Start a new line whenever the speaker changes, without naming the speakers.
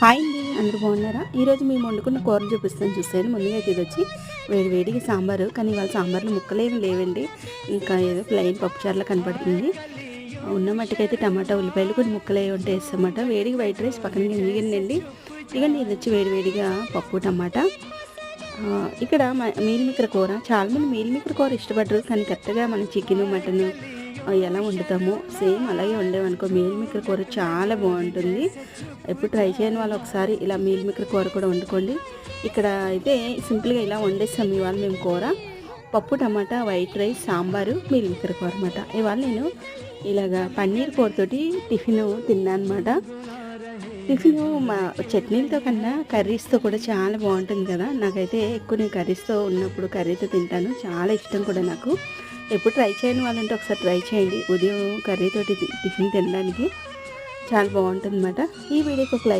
Hi అండి అందరూ బాగున్నారా? ఈరోజు మేము వండుకున్న కూరలు చూపిస్తాను చూసాను ముందుగా అయితే ఇది వచ్చి వేడి వేడిగా సాంబారు కానీ ఇవాళ సాంబార్లో ముక్కలేమి లేవండి. ఇంకా ఏదో ప్లెయిన్ పప్పుచారులా కనపడుతుంది. ఉన్న మట్టుకైతే టమాటా ఉల్లిపాయలు కొన్ని ముక్కలు అవి ఉంటాయి వేస్తామట వేడిగా వైట్ రైస్ పక్కన ఎందుకండి ఇదిగండి ఇది వచ్చి వేడివేడిగా పప్పు టమాటా. ఇక్కడ మ- కూర చాలామంది మీల్మిక్కర కూర ఇష్టపడరు కానీ కరెక్ట్గా మనం చికెన్ మటన్ ఎలా వండుతామో. సేమ్ అలాగే వండేమనుకో మీల్ మిక్కర కూర చాలా బాగుంటుంది. ఎప్పుడు ట్రై చేయని వాళ్ళు ఒకసారి ఇలా మీల్ మిక్కర కూర కూడా వండుకోండి. ఇక్కడ అయితే సింపుల్గా ఇలా వండేస్తాం ఇవాళ మేము కూర. పప్పు tomato white rice sambar meal మిక్కర కూర అనమాట ఇవాళ నేను ఇలాగా పన్నీర్ కూరతోటి టిఫిన్ తిన్నాను అనమాట టిఫిన్ మా చట్నీలతో కన్నా కర్రీస్తో కూడా చాలా బాగుంటుంది కదా. నాకైతే ఎక్కువ నేను కర్రీస్తో ఉన్నప్పుడు కర్రీతో తింటాను. చాలా ఇష్టం కూడా నాకు. ఎప్పుడు ట్రై చేయని వాళ్ళంటే ఒకసారి ట్రై చేయండి. ఉదయం కర్రీతోటి టిఫిన్ తినడానికి చాలా బాగుంటుంది అన్నమాట ఈ వీడియోకి ఒక లైక్